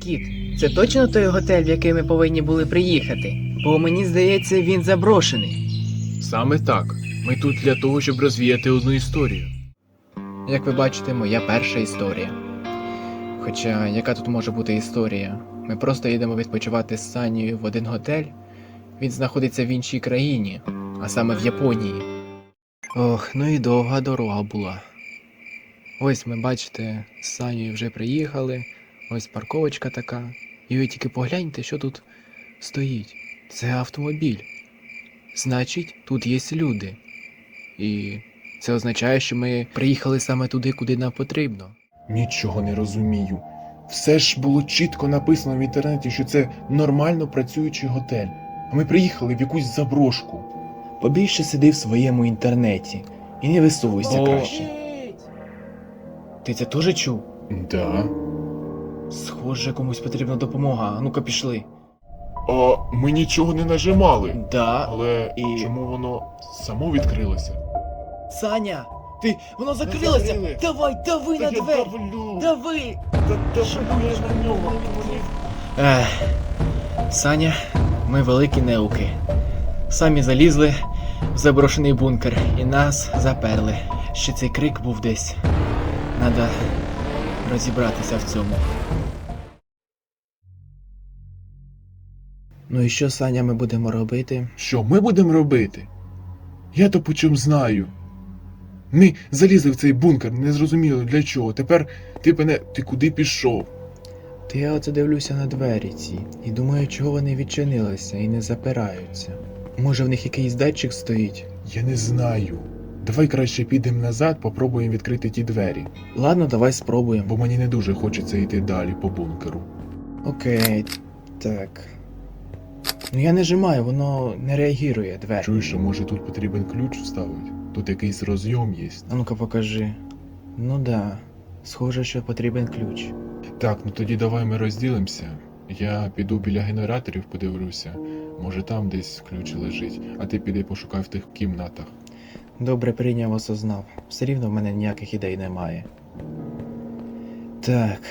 Кіт, це точно той готель, в який ми повинні були приїхати? Бо мені здається, він заброшений. Саме так. Ми тут для того, щоб розвіяти одну історію. Як ви бачите, моя перша історія. Хоча яка тут може бути історія? Ми просто їдемо відпочивати з Санією в один готель. Він знаходиться в іншій країні, а саме в Японії. Ох, ну і довга дорога була. Ось ми бачите, з Санією вже приїхали, ось парковочка така. І ви тільки погляньте, що тут стоїть. Це автомобіль. Значить, тут є люди. І це означає, що ми приїхали саме туди, куди нам потрібно. Нічого не розумію. Все ж було чітко написано в інтернеті, що це нормально працюючий готель. А ми приїхали в якусь заброшку. Побільше сиди в своєму інтернеті і не висовуйся О. краще. Ти це теж чув? Да. Схоже, комусь потрібна допомога. Ну-ка пішли. А ми нічого не нажимали. Да. Але І- чому воно само відкрилося? Саня! Ти. Воно закрилося! закрили. Давай, дави Та я давлю! Дави! Та давлю я на нього! Ех, Саня, ми великі неуки. Самі залізли в заброшений бункер і нас заперли. Ще цей крик був десь. Надо розібратися в цьому. Ну і що, Саня, ми будемо робити? Що ми будемо робити? Я то по чому знаю. Ми залізли в цей бункер, не зрозуміло для чого. Тепер ти мене. Ти куди пішов? Та я оце дивлюся на двері ці і думаю, чого вони відчинилися і не запираються. Може в них якийсь датчик стоїть? Я не знаю. Давай краще підемо назад, попробуємо відкрити ті двері, Ладно, давай спробуємо. бо мені не дуже хочеться йти далі по бункеру. Окей, так. Ну я нажимаю, воно не реагує двері. Чуєш, а може тут потрібен ключ вставити? Тут якийсь розйом є. А ну-ка покажи. Ну да. Схоже, що потрібен ключ. Так, ну тоді давай ми розділимося. Я піду біля генераторів, подивлюся. Може там десь ключ лежить, а ти піди пошукай в тих кімнатах. Добре прийняв, осознав. Все рівно в мене ніяких ідей немає. Так.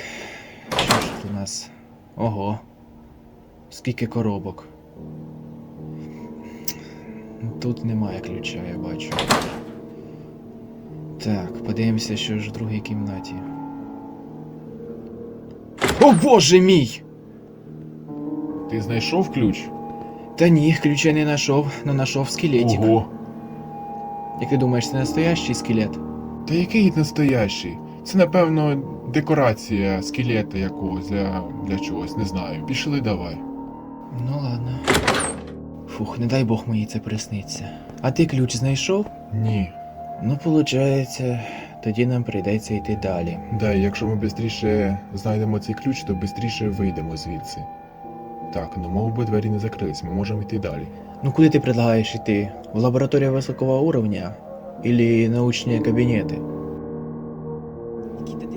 Що ж тут у нас? Ого. Скільки коробок. Тут немає ключа, я бачу. Так, подивимося, що ж в другій кімнаті. О боже мій! Ти знайшов ключ? Та ні, ключа не знайшов, но знайшов скелетик. Ого. Як ти думаєш, це настоящий скелет? Та який настоящий? Це, напевно, декорація скелета якогось для, для чогось, не знаю. Пішли давай. Ну ладно. Фух, не дай Бог мені це присниться. А ти ключ знайшов? Ні. Ну, виходить, тоді нам прийдеться йти далі. Да, і якщо ми швидше знайдемо цей ключ, то швидше вийдемо звідси. Так, ну мов би двері не закрились, ми можемо йти далі. Ну куди ти предлагаєш йти? В лабораторію високого уровня? Или научні кабінети?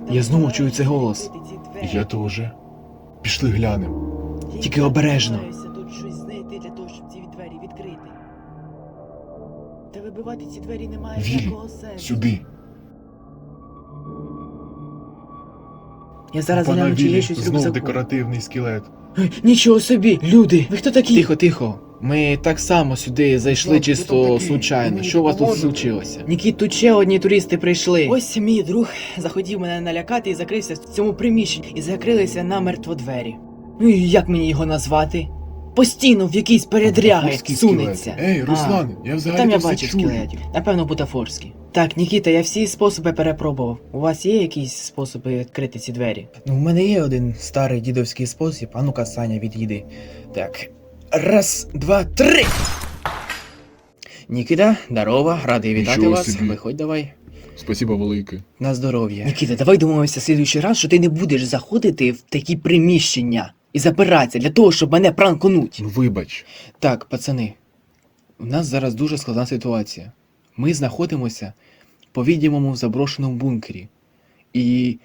Я знову чую цей голос. Я теж. Пішли глянемо. Тільки обережно. Тут щось знайти для того, щоб ці двері відкрити. Та вибивати ці двері немає Вілі, ніякого сенсу. Сюди. Я зараз Пана гляну, чи є щось в знов рюкзаку. декоративний скелет. Нічого собі, люди! Ви хто такі? Тихо, тихо. Ми так само сюди зайшли чисто там случайно. Що у вас тут случилося? Нікіт, тут ще одні туристи прийшли. Ось мій друг захотів мене налякати і закрився в цьому приміщенні, і закрилися намертво двері. Ну і як мені його назвати? Постійно в якійсь передряги Бутафорський сунеться. скелет. Ей, А. Руслан, я взагалі Там я все бачив чую. скелетів. Напевно, бутафорський. Так, Нікіта, я всі способи перепробував. У вас є якісь способи відкрити ці двері? Ну, в мене є один старий дідовський спосіб. А ну-ка, Саня, від'їди. Так. Раз, два, три. Нікіта, здорово, радий вітати Нічого вас. собі. Виходь давай. Спасибо велике. На здоров'я. Нікіта, давай домовимося в слідуючий раз, що ти не будеш заходити в такі приміщення і запиратися для того, щоб мене пранкнуть. Ну вибач. Так, пацани, у нас зараз дуже складна ситуація. Ми знаходимося, по-відомому, заброшеному бункері. І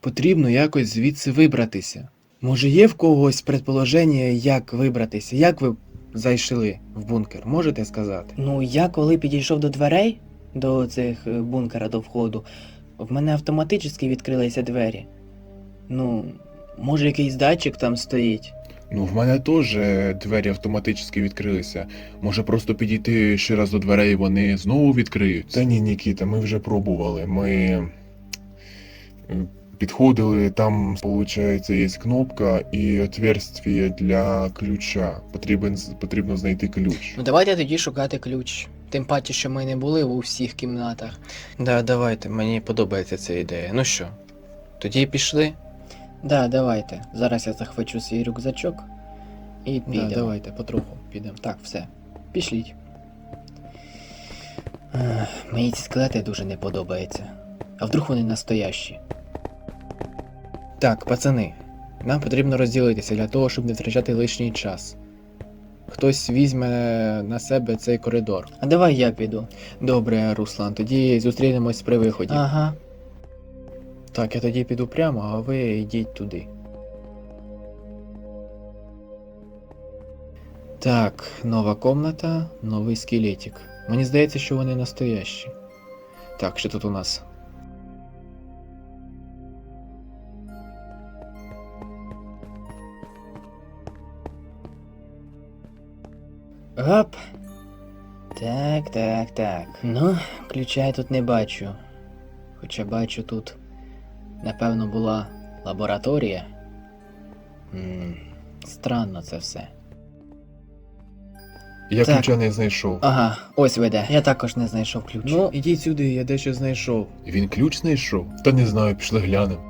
потрібно якось звідси вибратися. Може, є в когось предположення, як вибратися? Як ви зайшли в бункер? Можете сказати? Ну, я коли підійшов до дверей, до цих е, бункера, до входу, в мене автоматично відкрилися двері. Ну, Може, якийсь датчик там стоїть? Ну, в мене теж двері автоматично відкрилися. Може просто підійти ще раз до дверей, і вони знову відкриються. Та ні, Нікіта, ми вже пробували. Ми е, підходили, там, виходить, є кнопка і отверстие для ключа. Потрібен, потрібно знайти ключ. Ну давайте тоді шукати ключ. Тим паче, що ми не були у всіх кімнатах. Да, давайте, мені подобається ця ідея. Ну що, тоді пішли? Да, давайте. Зараз я захвачу свій рюкзачок і підемо. Да, давайте, потроху підемо. Так, все. Пішліть. Мені ці скелети дуже не подобаються. А вдруг вони настоящі? Так, пацани, нам потрібно розділитися для того, щоб не втрачати лишній час. Хтось візьме на себе цей коридор. А давай я піду. Добре, Руслан, тоді зустрінемось при виході. Ага. Так, я тоді піду прямо, а ви йдіть туди. Так, нова комната, новий скелетик. Мені здається, що вони настоящі. Так, що тут у нас? Гап. Так, так, так. Ну, ключа я тут не бачу. Хоча бачу тут, напевно, була лабораторія. м странно це все. Я Так. ключа не знайшов. Ага, ось веде. Я також не знайшов ключ. Ну, ідіть сюди, я дещо знайшов. Він ключ знайшов? Та не знаю, пішли глянемо.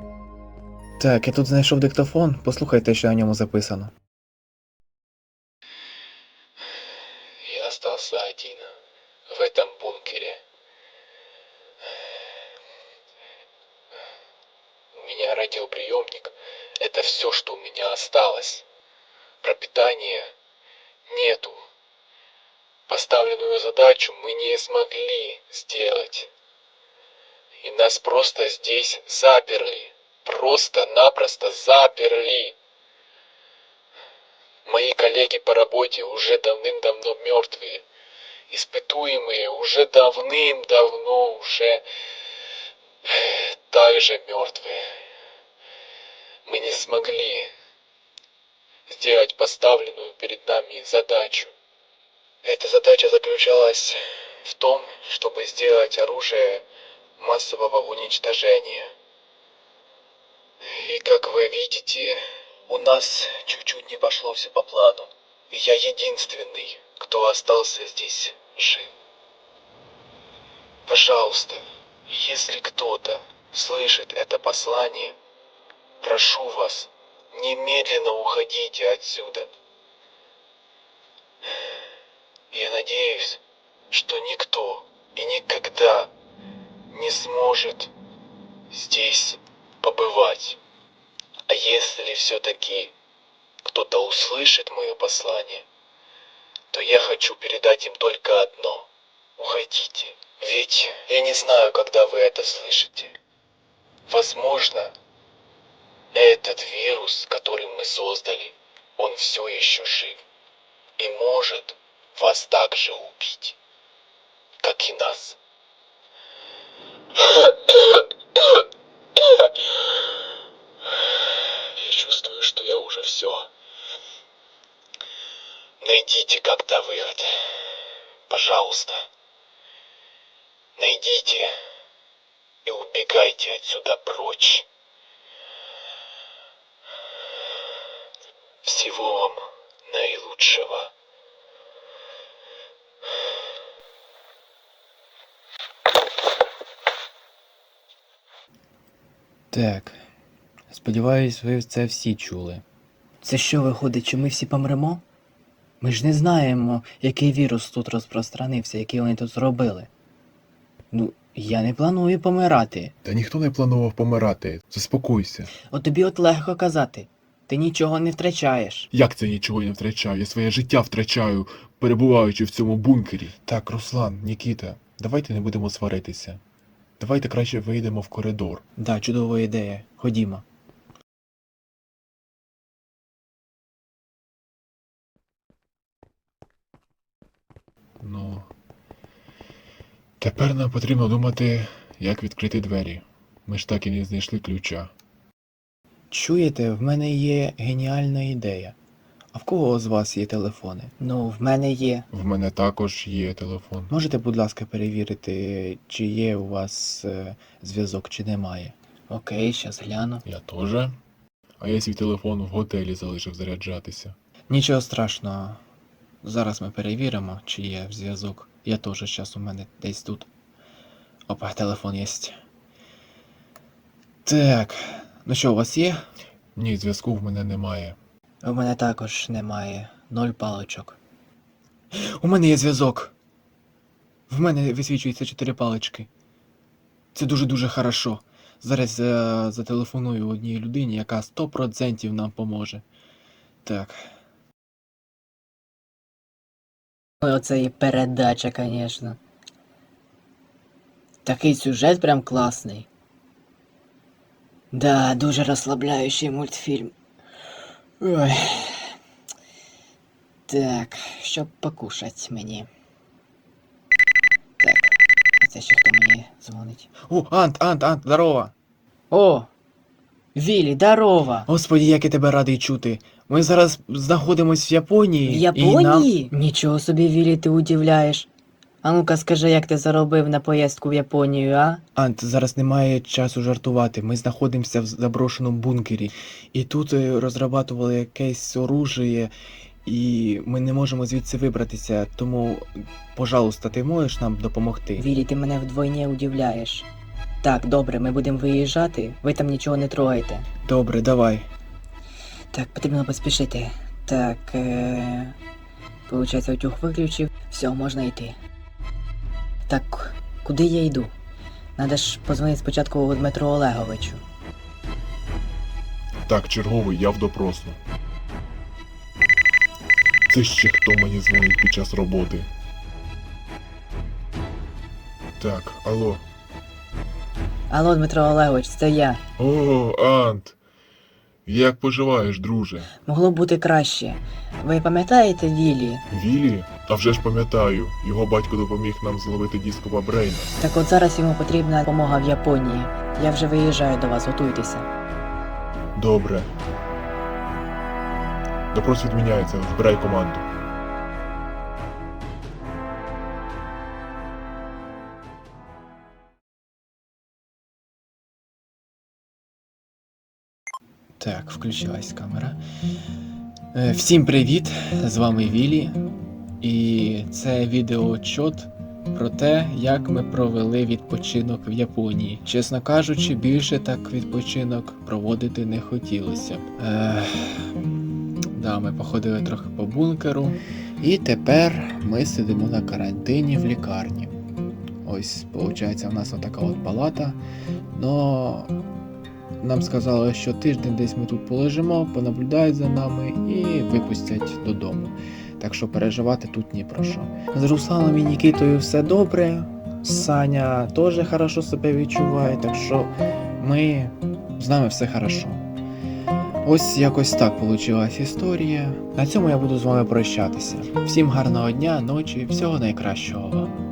Так, я тут знайшов диктофон, послухайте, що на ньому записано. Меня осталось. Пропитания нету. Поставленную задачу мы не смогли сделать. И нас просто здесь заперли. Просто-напросто заперли. Мои коллеги по работе уже давным-давно мертвые. Испытуемые уже давным-давно уже также мертвые. Мы не смогли сделать поставленную перед нами задачу. Эта задача заключалась в том, чтобы сделать оружие массового уничтожения. И как вы видите, у нас чуть-чуть не пошло все по плану. Я единственный, кто остался здесь жив. Пожалуйста, если кто-то слышит это послание, прошу вас, немедленно уходите отсюда. Я надеюсь, что никто и никогда не сможет здесь побывать. А если все-таки кто-то услышит мое послание, то я хочу передать им только одно. Уходите. Ведь я не знаю, когда вы это слышите. Возможно, этот вирус, который мы создали, он все еще жив. И может вас так же убить, как и нас. Я чувствую, что я уже все. Найдите как-то выход. Пожалуйста. Найдите и убегайте отсюда прочь. Всего вам наилучшего. Так. Сподіваюсь, ви це всі чули. Це що виходить, чи ми всі помремо? Ми ж не знаємо, який вірус тут розпространився, який вони тут зробили. Ну, я не планую помирати. Та ніхто не планував помирати. Заспокойся. От тобі от легко казати. Ти нічого не втрачаєш. Як це нічого не втрачаю? Я своє життя втрачаю, перебуваючи в цьому бункері. Так, Руслан, Нікіта, давайте не будемо сваритися. Давайте краще вийдемо в коридор. Да, чудова ідея. Ходімо. Ну. Тепер нам потрібно думати, як відкрити двері. Ми ж так і не знайшли ключа. Чуєте, в мене є геніальна ідея. А в кого з вас є телефони? Ну, в мене є. В мене також є телефон. Можете, будь ласка, перевірити, чи є у вас е, зв'язок, чи немає. Окей, щас гляну. Я теж. А я свій телефон в готелі залишив заряджатися. Нічого страшного. Зараз ми перевіримо, чи є зв'язок. Я теж зараз у мене десь тут. Опа, телефон є. Так. Ну що, у вас є? Ні, зв'язку в мене немає. У мене також немає. Ноль паличок. У мене є зв'язок. В мене висвічується чотири палички. Це дуже-дуже хорошо. Зараз я зателефоную одній людині, яка 100% нам поможе. Так. Оце і передача, звісно. Такий сюжет прям класний. Да, дуже розслабляючий мультфільм. Ой. Так, щоб покушать мені. Так, а це ще хто мені дзвонить? О, Ант, Ант, Ант, здорово! О! Вілі, здорова! Господі, як я тебе радий чути. Ми зараз знаходимось в Японії. В І Японії? Нічого собі, Вілі, ти удивляєш. А ну-ка скажи, як ти заробив на поїздку в Японію, а? Ант, зараз немає часу жартувати. Ми знаходимося в заброшеному бункері. І тут е, розрабатували якесь оружие, і ми не можемо звідси вибратися. Тому, пожалуйста, ти можеш нам допомогти? Вілі, ти мене вдвойне удивляєш. Так, добре, ми будемо виїжджати, ви там нічого не трогайте. Добре, давай. Так, потрібно поспішити. Так, е... Получається, утюг виключив. Все, можна йти. Так, куди я йду? Надо ж позвонити спочатку Дмитру Олеговичу. Так, черговий, я в допросу. Це ще хто мені дзвонить під час роботи. Так, алло. Алло, Дмитро Олегович, це я. О, Ант. Як поживаєш, друже? Могло б бути краще. Ви пам'ятаєте Вілі? Вілі? Та вже ж пам'ятаю, його батько допоміг нам зловити діскова Брейна. Так от зараз йому потрібна допомога в Японії. Я вже виїжджаю до вас, готуйтеся. Добре. Допрос відміняється, збирай команду. Так, включилась камера. Е, Всім привіт! З вами Вілі. І це відеоотчот про те, як ми провели відпочинок в Японії. Чесно кажучи, більше так відпочинок проводити не хотілося б. Е, да, ми походили трохи по бункеру. І тепер ми сидимо на карантині в лікарні. Ось, виходить, у нас отака от палата. Но нам сказали, що тиждень десь ми тут полежимо, понаблюдають за нами і випустять додому. Так що переживати тут ні про що. З Русланом і Нікітою все добре. Саня теж хорошо себе відчуває, так що ми з нами все хорошо. Ось якось так вийшла історія. На цьому я буду з вами прощатися. Всім гарного дня, ночі, всього найкращого вам.